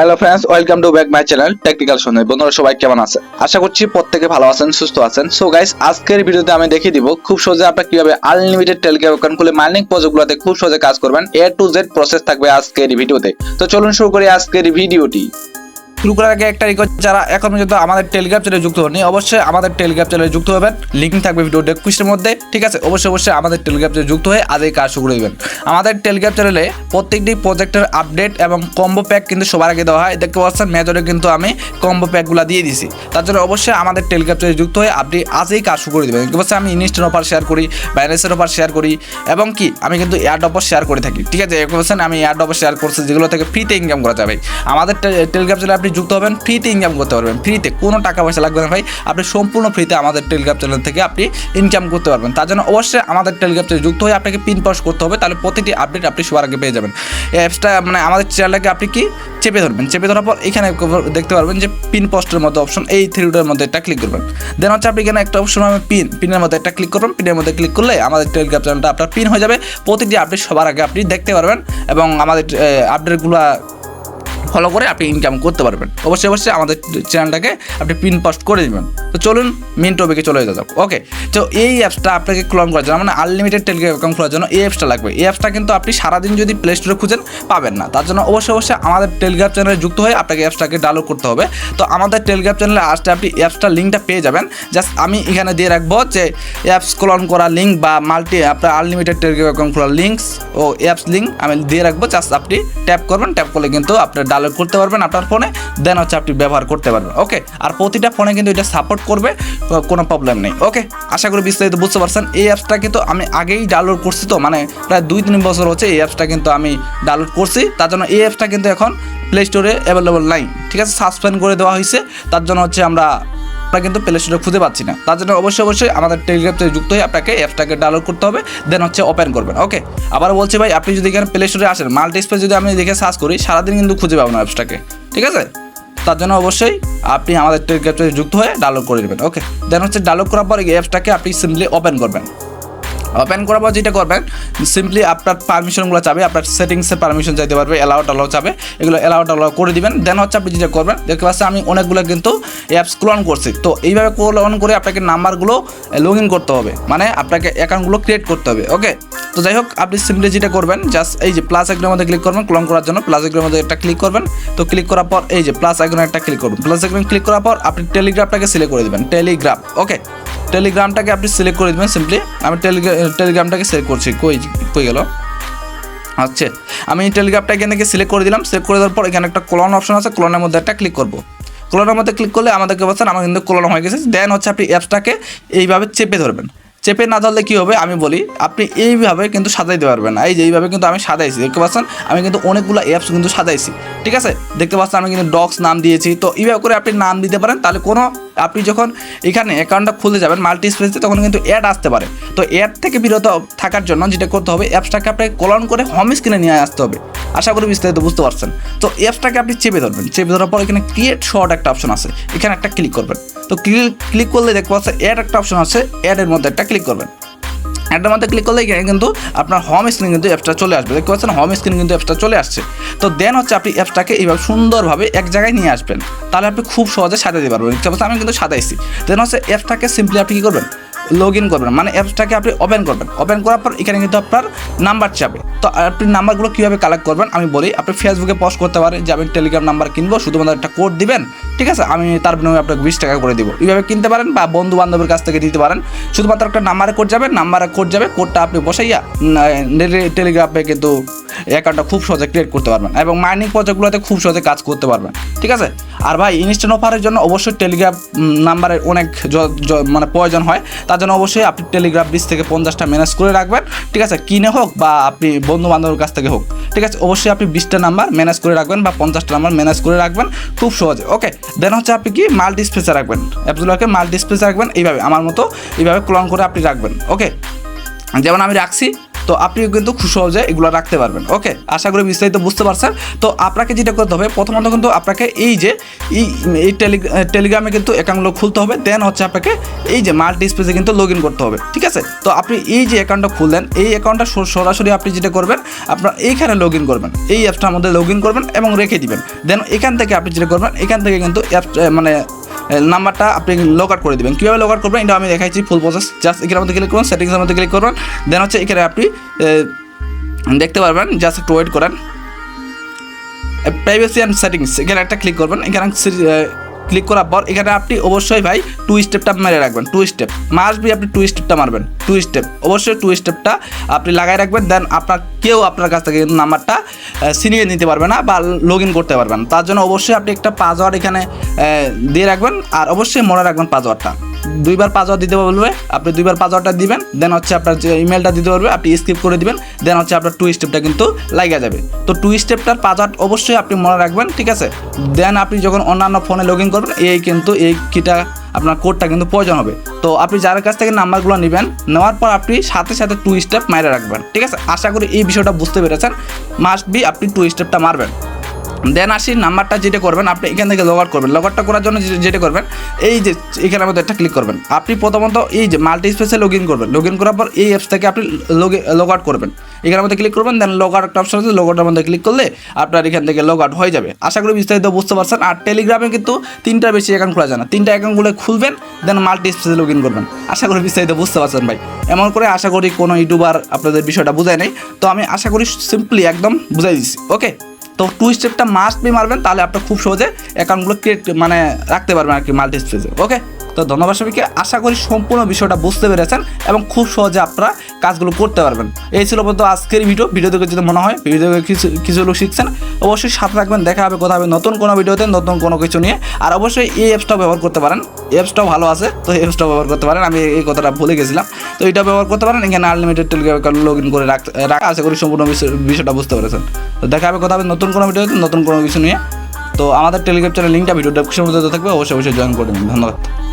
Hello friends welcome to back my channel technical শুনে বন্ধুরা, সবাই কেমন আছে? আশা করছি প্রত্যেকে ভালো আছেন, সুস্থ আছেন। সো গাইস আজকের ভিডিওতে আমি দেখিয়ে দিব খুব সহজে আপনারা কীভাবে আনলিমিটেড টেলিগ্রাম অ্যাকাউন্ট খুলে মাইনিং প্রজেক্টগুলোতে খুব সহজে কাজ করবেন। এ টু জেড প্রসেস থাকবে আজকের ভিডিওতে। তো চলুন শুরু করি আজকের ভিডিওটি। শুরু করার আগে একটা রিকোয়েস্ট যারা এখন পর্যন্ত আমাদের টেলিগ্রাম চ্যানেলে যুক্ত হননি, অবশ্যই আমাদের টেলিগ্রাম চ্যানেলে যুক্ত হবেন। লিঙ্ক থাকবে ভিডিও ডেসক্রিপশনের মধ্যে, ঠিক আছে? অবশ্যই অবশ্যই আমাদের টেলিগ্রাম চ্যানেলে যুক্ত হয়ে আজই কাজ শুরু করে দেবেন। আমাদের টেলিগ্রাম চ্যানেলে প্রত্যেকটি প্রজেক্টের আপডেট এবং কম্বো প্যাক কিন্তু সবার আগে দেওয়া হয়। দেখতে পাচ্ছেন মেজরে কিন্তু আমি কম্বো প্যাকগুলো দিয়ে দিছি। তার জন্য অবশ্যই আমাদের টেলিগ্রাম চ্যানেলে যুক্ত হয়ে আপনি আজই কাজ শুরু করে দেবেন। দেখতে পাচ্ছেন, আমি ইনস্টের অফার শেয়ার করি বাইরেসের অফার শেয়ার করি, এবং কি, আমি কিন্তু এয়ার অফার শেয়ার করে থাকি, ঠিক আছে? দেখতে পাচ্ছেন, আমি এয়ার অফার শেয়ার করছি, যেগুলো থেকে ফ্রিতে ইনকাম করা যাবে। আমাদের টেলিগ্রাম চ্যানেলে আপনি যুক্ত হবেন ফ্রিতে ইনকাম করতে পারবেন। ফ্রিতে কোনো টাকা পয়সা লাগবে না ভাই। আপনি সম্পূর্ণ ফ্রিতে আমাদের টেলিগ্রাম চ্যানেল থেকে আপনি ইনকাম করতে পারবেন। তার জন্য অবশ্যই আমাদের টেলিগ্রাম চ্যানেলে যুক্ত হয়ে আপনাকে পিন পাস করতে হবে। তাহলে প্রতিটি আপডেট আপনি সবার আগে পেয়ে যাবেন। অ্যাপসটা মানে আমাদের চ্যানেলটাকে আপনি কি চেপে ধরবেন। চেপে ধরার পর এখানে দেখতে পারবেন যে পিন পোস্টের মধ্যে অপশন এই থ্রিটার মধ্যে একটা ক্লিক করবেন। দেন হচ্ছে আপনি এখানে একটা অপশন হবে পিন পিনের মধ্যে একটা ক্লিক করবেন। পিনের মধ্যে ক্লিক করলে আমাদের টেলিগ্রাম চ্যানেলটা আপনার পিন হয়ে যাবে। প্রতিটি আপডেট সবার আগে আপনি দেখতে পারবেন এবং আমাদের আপডেটগুলো ফলো করে আপনি ইনকাম করতে পারবেন। অবশ্যই অবশ্যই আমাদের চ্যানেলটাকে আপনি পিন পোস্ট করে দিবেন। তো চলুন মেন টপিকে চলে যাক ওকে তো এই অ্যাপসটা আপনাকে ক্লোন করার জন্য মানে আনলিমিটেড টেলিগ্রাম অ্যাকাউন্ট খোলার জন্য এই অ্যাপসটা লাগবে। এই অ্যাপসটা কিন্তু আপনি সারাদিন যদি প্লে স্টোরে খুঁজেন, পাবেন না। তার জন্য অবশ্যই অবশ্যই আমাদের টেলিগ্রাম চ্যানেলে যুক্ত হয়ে আপনাকে অ্যাপসটাকে ডাউনলোড করতে হবে। তো আমাদের টেলিগ্রাম চ্যানেলে আসতে আপনি অ্যাপসটার লিঙ্কটা পেয়ে যাবেন। জাস্ট আমি এখানে দিয়ে রাখব যে অ্যাপস ক্লোন করা লিঙ্ক বা মাল্টি আপনার আনলিমিটেড টেলিগ্রাম অ্যাকাউন্ট খোলার লিঙ্কস ও অ্যাপস লিঙ্ক আমি দিয়ে রাখব। জাস্ট আপনি ট্যাপ করবেন ট্যাপ করলে কিন্তু আপনি ডাউনলোড করতে পারবেন আপনার ফোনে দেন হচ্ছে আপনি ব্যবহার করতে পারবেন ওকে আর প্রতিটা ফোনে কিন্তু এটা সাপোর্ট করবে কোনো প্রবলেম নেই ওকে আশা করি বিস্তারিত বুঝতে পারছেন, এই অ্যাপসটা কিন্তু আমি আগেই ডাউনলোড করছি তো মানে প্রায় দুই তিন বছর হচ্ছে এই অ্যাপসটা কিন্তু আমি ডাউনলোড করছি, তার জন্য এই অ্যাপসটা কিন্তু এখন প্লে স্টোরে অ্যাভেলেবল নাই, ঠিক আছে? সাসপেন্ড করে দেওয়া হয়েছে, তার জন্য হচ্ছে আমরা আমরা কিন্তু প্লে স্টোরে খুঁজে পাচ্ছি না। তার জন্য অবশ্যই অবশ্যই আমাদের টেলিগ্রাম থেকে যুক্ত হয়ে আপনাকে অ্যাপটাকে ডাউনলোড করতে হবে দেন হচ্ছে ওপেন করবেন ওকে আবার বলছি ভাই, আপনি যদি এখানে প্লে স্টোরে আসেন, মাল্টি স্পেস যদি আমি দেখে সার্চ করি, সারাদিন কিন্তু খুঁজে পাবো না অ্যাপসটাকে, ঠিক আছে? তার জন্য অবশ্যই আপনি আমাদের টেলিগ্রাম থেকে যুক্ত হয়ে ডাউনলোড করে নেবেন ওকে দেন হচ্ছে ডাউনলোড করার পর এই অ্যাপসটাকে আপনি সিম্পলি ওপেন করবেন। ওপেন করার পর যেটা করবেন সিম্পলি আপনার পারমিশনগুলো চাবে, আপনার সেটিংসের পারমিশন চাইতে পারবে অ্যালাউ চাবে, এগুলো অ্যালাউ করে দিবেন। দেন হচ্ছে আপনি যেটা করবেন, দেখতে পাচ্ছেন আমি অনেকগুলো কিন্তু অ্যাপস ক্লোন করছি। তো এইভাবে ক্লোন করে আপনাকে নাম্বারগুলো লগ ইন করতে হবে। মানে আপনাকে অ্যাকাউন্টগুলো ক্রিয়েট করতে হবে ওকে তো যাই হোক, আপনি সিম্পলি যেটা করবেন জাস্ট এই যে প্লাস আইকনের মধ্যে ক্লিক করবেন ক্লোন করার জন্য প্লাস আইকনের মধ্যে একটা ক্লিক করবেন। তো ক্লিক করার পর এই যে প্লাস আইকনে একটা ক্লিক করবেন। প্লাস আইকনে ক্লিক করার পর আপনি টেলিগ্রামটাকে সিলেক্ট করে দেবেন টেলিগ্রাম ওকে টেলিগ্রামটাকে আপনি সিলেক্ট করে দেবেন সিম্পলি আমি টেলিগ্রাম টেলিগ্রামটাকে সিলেক্ট করছি। কই কই গেল? আচ্ছা আমি টেলিগ্রামটা এখান সিলেক্ট করে দিলাম। সিলেক্ট করে দেওয়ার পর এখানে একটা ক্লোন অপশন আছে। ক্লোনের মধ্যে একটা ক্লিক করব। ক্লোনের মধ্যে ক্লিক করলে আমাদেরকে বলছেন আমার কিন্তু ক্লোন হয়ে গেছে। দেন হচ্ছে আপনি অ্যাপসটাকে এইভাবে চেপে ধরবেন। চেপে না ধরলে কী হবে? আমি বলি, আপনি এইভাবে কিন্তু সাজাইতে পারবেন। এই যে এইভাবে কিন্তু আমি সাজাইছি। দেখতে পাচ্ছেন? আমি কিন্তু অনেকগুলো অ্যাপস কিন্তু সাজাইছি। ঠিক আছে? দেখতে পাচ্ছেন, আমি কিন্তু ডক্স নাম দিয়েছি। তো এইভাবে করে আপনি নাম দিতে পারেন। তাহলে কোনো আপনি যখন এখানে অ্যাকাউন্টটা খুলতে যাবেন মাল্টি স্পেসে তখন কিন্তু অ্যাড আসতে পারে। তো অ্যাড থেকে বিরত থাকার জন্য যেটা করতে হবে অ্যাপসটাকে আপনাকে কলন করে হোম স্ক্রিনে নিয়ে আসতে হবে। আশা করি বিস্তারিত বুঝতে পারছেন। তো অ্যাপসটাকে আপনি চেপে ধরবেন। চেপে ধরার পর এখানে ক্রিয়েট শর্ট একটা অপশন আছে। এখানে একটা ক্লিক করবেন। তো ক্লিক ক্লিক করলে দেখতে পাচ্ছেন অ্যাড একটা অপশন আছে। অ্যাডের মধ্যে একটা ক্লিক করবেন। অ্যাডের মধ্যে ক্লিক করলে কিন্তু আপনার হোম স্ক্রিন কিন্তু অ্যাপসটা চলে আসবে। দেখতে পাচ্ছেন হোম স্ক্রিন কিন্তু অ্যাপসটা চলে আসছে। তো দেন হচ্ছে আপনি অ্যাপসটাকে এইভাবে সুন্দরভাবে এক জায়গায় নিয়ে আসবেন। তাহলে আপনি খুব সহজে সাজাতে পারবেন। দেখতে পাচ্ছেন, আমি কিন্তু সাজাইছি। দেন হচ্ছে অ্যাপসটাকে সিম্পলি আপনি কী করবেন? লগ ইন করবেন। মানে অ্যাপসটাকে আপনি ওপেন করবেন। ওপেন করার পর এখানে কিন্তু আপনার নাম্বার চাবে। তো আপনি নাম্বারগুলো কীভাবে কালেক্ট করবেন? আমি বলি, আপনি ফেসবুকে পোস্ট করতে পারেন যে, আমি টেলিগ্রাম নাম্বার কিনবো, শুধুমাত্র একটা কোড দিবেন, ঠিক আছে? আমি তার বিনিময়ে আপনাকে বিশ টাকা করে দিব। এইভাবে কিনতে পারেন বা বন্ধু বান্ধবের কাছ থেকে দিতে পারেন। শুধুমাত্র একটা নাম্বারে কোড যাবে। নাম্বারে কোড যাবে। কোডটা আপনি বসাইয়া টেলিগ্রামে কিন্তু অ্যাকাউন্টটা খুব সহজে ক্রিয়েট করতে পারবেন এবং মাইনিং প্রজেক্টগুলোতে খুব সহজে কাজ করতে পারবেন, ঠিক আছে? আর ভাই ইনস্ট্যান্ট অফারের জন্য অবশ্যই টেলিগ্রাম নাম্বারের অনেক মানে প্রয়োজন হয়। তার জন্য অবশ্যই আপনি টেলিগ্রাম ব্রিজ থেকে পঞ্চাশটা ম্যানেজ করে রাখবেন। ঠিক আছে? কিনে হোক বা আপনি বন্ধু বান্ধবের কাছ থেকে হোক। ঠিক আছে? অবশ্যই আপনি বিশটা নাম্বার ম্যানেজ করে রাখবেন বা পঞ্চাশটা নাম্বার ম্যানেজ করে রাখবেন খুব সহজে। ওকে দেন হচ্ছে আপনি কি মাল স্পেসে রাখবেন। অ্যাপসগুলোকে মাল স্পেসে রাখবেন। এইভাবে, আমার মতো এইভাবে ক্লন করে আপনি রাখবেন। ওকে যেমন আমি রাখছি তো আপনিও কিন্তু খুব সহজে এগুলো রাখতে পারবেন। ওকে আশা করি বিস্তারিত বুঝতে পারছেন। তো আপনাকে যেটা করতে হবে, প্রথমত কিন্তু আপনাকে এই যে, এই এই টেলি- টেলিগ্রামে কিন্তু অ্যাকাউন্টগুলো খুলতে হবে। দেন হচ্ছে আপনাকে এই যে মাল্টি স্পেসে কিন্তু লগ করতে হবে। ঠিক আছে? তো আপনি এই যে অ্যাকাউন্টটা খুললেন, এই অ্যাকাউন্টটা সরাসরি আপনি যেটা করবেন, আপনার এইখানে লগ করবেন। এই অ্যাপসটার মধ্যে লগ করবেন এবং রেখে দিবেন। দেন এখান থেকে আপনি যেটা করবেন, এখান থেকে কিন্তু অ্যাপ মানে নাম্বারটা আপনি লগ আউট করে দেবেন। কীভাবে লগ আউট করবেন? এটা আমি দেখাইছি ফুল প্রসেস জাস্ট এখানের মধ্যে ক্লিক করুন সেটিংসের মধ্যে ক্লিক করবেন। দেন হচ্ছে এখানে আপনি দেখতে পারবেন জাস্ট একটু ওয়েট করেন। প্রাইভেসি অ্যান্ড সেটিংস এখানে একটা ক্লিক করবেন। এখানে ক্লিক করার পর এখানে আপনি অবশ্যই ভাই টু স্টেপটা মেরে রাখবেন টু স্টেপ মাস্ট বি আপনি টু স্টেপটা মারবেন টু স্টেপ অবশ্যই টু স্টেপটা আপনি লাগাই রাখবেন দেন আপনার কেউ আপনার কাছ থেকে কিন্তু নাম্বারটা সিনিয়ে নিতে পারবে না বা লগ ইন করতে পারবেন তার জন্য অবশ্যই আপনি একটা পাসওয়ার্ড এখানে দিয়ে রাখবেন, আর অবশ্যই মনে রাখবেন পাসওয়ার্ডটা দুইবার পাসওয়ার্ড দিতে বলবে, আপনি দুইবার পাসওয়ার্ডটা দিবেন দেন হচ্ছে আপনার যে ইমেলটা দিতে পারবে আপনি স্কিপ করে দিবেন দেন হচ্ছে আপনার টু স্টেপটা কিন্তু লাগা যাবে। তো টু স্টেপটার পাসওয়ার্ড অবশ্যই আপনি মনে রাখবেন, ঠিক আছে? দেন আপনি যখন অন্যান্য ফোনে লগ ইন করবেন, এই কিন্তু এই কিটা আপনার কোডটা কিন্তু প্রয়োজন হবে। তো আপনি যার কাছ থেকে নাম্বারগুলো নেবেন, নেওয়ার পর আপনি সাথে সাথে টু স্টেপ মাইরে রাখবেন, ঠিক আছে? আশা করি এই বিষয়টা বুঝতে পেরেছেন। মাস্ট বি আপনি টু স্টেপটা মারবেন। দেন আসি নাম্বারটা যেটা করবেন, আপনি এখান থেকে লগ আউট করবেন। লগ আউটটা করার জন্য যেটা করবেন, এই যে এখানের মধ্যে একটা ক্লিক করবেন। আপনি প্রথমত এই যে মাল্টি স্পেসে লগ ইন করবেন। লগ ইন করার পর এই অ্যাপস থেকে আপনি লগ লগ আউট করবেন। এখানের মধ্যে ক্লিক করবেন দেন লগ আউট একটা অপশন আছে। লগ আউটের মধ্যে ক্লিক করলে আপনার এখান থেকে লগ আউট হয়ে যাবে। আশা করি বিস্তারিত বুঝতে পারছেন। আর টেলিগ্রামে কিন্তু তিনটা বেশি অ্যাকাউন্ট খোলা যায় না। তিনটা অ্যাকাউন্টগুলো খুলবেন দেন মাল্টি স্পেসে লগ ইন করবেন। আশা করি বিস্তারিত বুঝতে পারছেন ভাই। এমন করে আশা করি কোনো ইউটিউবার আপনাদের বিষয়টা বুঝায় নেই। তো আমি আশা করি সিম্পলি একদম বুঝাই দিচ্ছি ওকে তো টু স্টেপটা মাস্ট বি মারবেন, তাহলে আপনি খুব সহজে অ্যাকাউন্টগুলো ক্রিয়েট মানে রাখতে পারবেন আর কি মাল্টি স্টেজে ওকে তো ধন্যবাদ সবাইকে। আশা করি সম্পূর্ণ বিষয়টা বুঝতে পেরেছেন এবং খুব সহজে আপনারা কাজগুলো করতে পারবেন। এই ছিল পর্যন্ত আজকের ভিডিও ভিডিও দেখে যদি মনে হয় ভিডিও দেখে কিছু কিছু লোক শিখছেন, অবশ্যই সাথে রাখবেন দেখা হবে, কথা হবে নতুন কোনো ভিডিওতে নতুন কোনো কিছু নিয়ে। আর অবশ্যই এই অ্যাপসটাও ব্যবহার করতে পারেন। অ্যাপসটাও ভালো আছে, তো এই অ্যাপসটাও ব্যবহার করতে পারেন। আমি এই কথাটা ভুলে গেছিলাম। তো এটা ব্যবহার করতে পারেন। এখানে আনলিমিটেড টেলিগ্রাম লগ ইন করে রাখ আশা করি সম্পূর্ণ বিষয়- বিষয়টা বুঝতে পেরেছেন। তো দেখা হবে, কথা হবে নতুন কোনো ভিডিওতে নতুন কোনো কিছু নিয়ে। তো আমাদের টেলিগ্রাম চ্যানেল লিঙ্কটা ভিডিও ডেসক্রিপশনের মধ্যে থাকবে। অবশ্যই অবশ্যই জয়েন করে নিন। ধন্যবাদ।